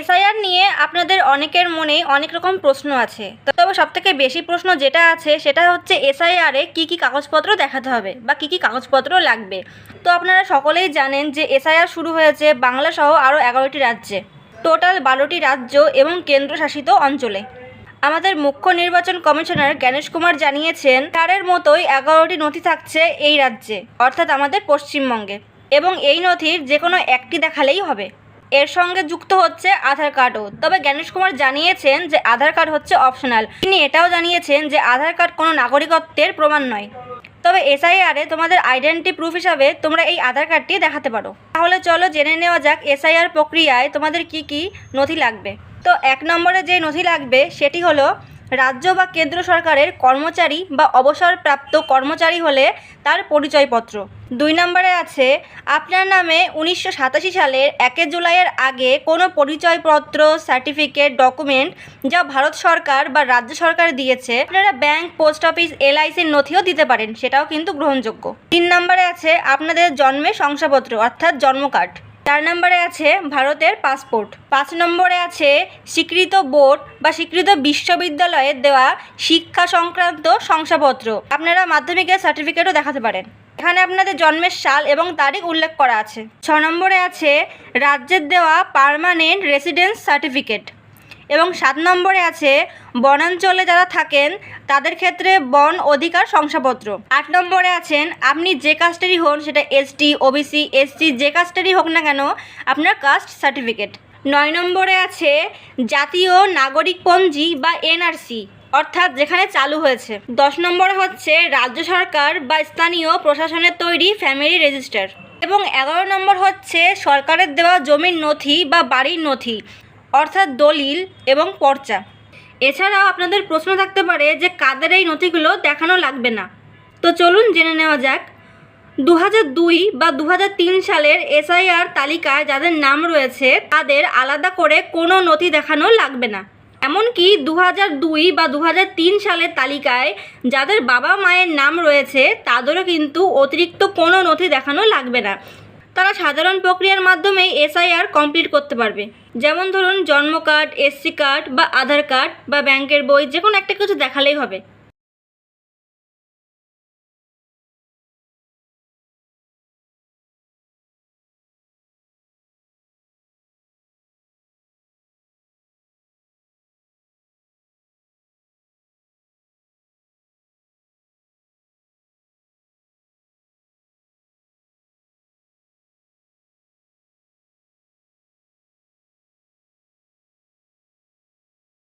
SIR নিয়ে আপনাদের অনেকের মনেই অনেক রকম প্রশ্ন আছে। তবে সবথেকে বেশি প্রশ্ন যেটা আছে, সেটা হচ্ছে এসআইআরে কী কী কাগজপত্র দেখাতে হবে বা কী কী কাগজপত্র লাগবে। তো আপনারা সকলেই জানেন যে এসআইআর শুরু হয়েছে বাংলা সহ আরও এগারোটি রাজ্যে। টোটাল বারোটি রাজ্য এবং কেন্দ্রশাসিত অঞ্চলে। আমাদের মুখ্য নির্বাচন কমিশনার জ্ঞানেশ কুমার জানিয়েছেন, তারের মতোই এগারোটি নথি থাকছে এই রাজ্যে, অর্থাৎ আমাদের পশ্চিমবঙ্গে। এবং এই নথির যে কোনো একটি দেখালেই হবে। এর সঙ্গে যুক্ত হচ্ছে আধার কার্ডও। তবে জ্ঞানেশ কুমার জানিয়েছেন যে আধার কার্ড হচ্ছে অপশনাল। তিনি এটাও জানিয়েছেন যে আধার কার্ড কোনো নাগরিকত্বের প্রমাণ নয়। তবে এসআইআরে তোমাদের আইডেন্টি প্রুফ হিসাবে তোমরা এই আধার কার্ডটি দেখাতে পারো। তাহলে চলো জেনে নেওয়া যাক এসআইআর প্রক্রিয়ায় তোমাদের কি কি নথি লাগবে। তো এক নম্বরে যে নথি লাগবে সেটি হলো রাজ্য বা কেন্দ্র সরকারের কর্মচারী বা অবসরপ্রাপ্ত কর্মচারী হলে তার পরিচয়পত্র। দুই নম্বরে আছে, আপনার নামে উনিশশো সাতাশি সালের একে জুলাইয়ের আগে কোনো পরিচয়পত্র, সার্টিফিকেট, ডকুমেন্ট যা ভারত সরকার বা রাজ্য সরকার দিয়েছে, আপনারা ব্যাংক, পোস্ট অফিস, এলআইসির নথিও দিতে পারেন, সেটাও কিন্তু গ্রহণযোগ্য। তিন নম্বরে আছে, আপনাদের জন্মের শংসাপত্র, অর্থাৎ জন্ম কার্ড। চার নম্বরে আছে ভারতের পাসপোর্ট। পাঁচ নম্বরে আছে স্বীকৃত বোর্ড বা স্বীকৃত বিশ্ববিদ্যালয়ের দেওয়া শিক্ষা সংক্রান্ত শংসাপত্র। আপনারা মাধ্যমিকের সার্টিফিকেটও দেখাতে পারেন। এখানে আপনাদের জন্মের সাল এবং তারিখ উল্লেখ করা আছে। ছ নম্বরে আছে রাজ্যের দেওয়া পারমানেন্ট রেসিডেন্স সার্টিফিকেট এবং সাত নম্বরে আছে, বনাঞ্চলে যারা থাকেন, তাদের ক্ষেত্রে বন অধিকার শংসাপত্র। আট নম্বরে আছেন, আপনি যে কাস্টেরই হন, সেটা এসটি ওবিসি এসসি যে কাস্টেরই হোক না কেন, আপনার কাস্ট সার্টিফিকেট। নয় নম্বরে আছে, জাতীয় নাগরিকপঞ্জি বা এনআরসি অর্থাৎ যেখানে চালু হয়েছে। দশ নম্বরে হচ্ছে, রাজ্য সরকার বা স্থানীয় প্রশাসনের তৈরি ফ্যামিলি রেজিস্টার। এবং এগারো নম্বর হচ্ছে, সরকারের দেওয়া জমির নথি বা বাড়ির নথি। অর্থাৎ দলিল এবং পর্চা। এছাড়াও আপনাদের প্রশ্ন থাকতে পারে যে কাদের এই নথিগুলো দেখানো লাগবে না। তো চলুন জেনে নেওয়া যাক। দু দুই বা দু সালের এসআইআর তালিকায় যাদের নাম রয়েছে, তাদের আলাদা করে কোনো নথি দেখানো লাগবে না। এমনকি দু দুই বা দু সালের তালিকায় যাদের বাবা মায়ের নাম রয়েছে, তাদেরও কিন্তু অতিরিক্ত কোনো নথি দেখানো লাগবে না। তারা সাধারণ প্রক্রিয়ার মাধ্যমে এসআইআর কমপ্লিট করতে পারবে। যেমন ধরুন, জন্ম কার্ড, এসসি কার্ড বা আধার কার্ড বা ব্যাংকের বই যে কোনো একটা কিছু দেখালেই হবে।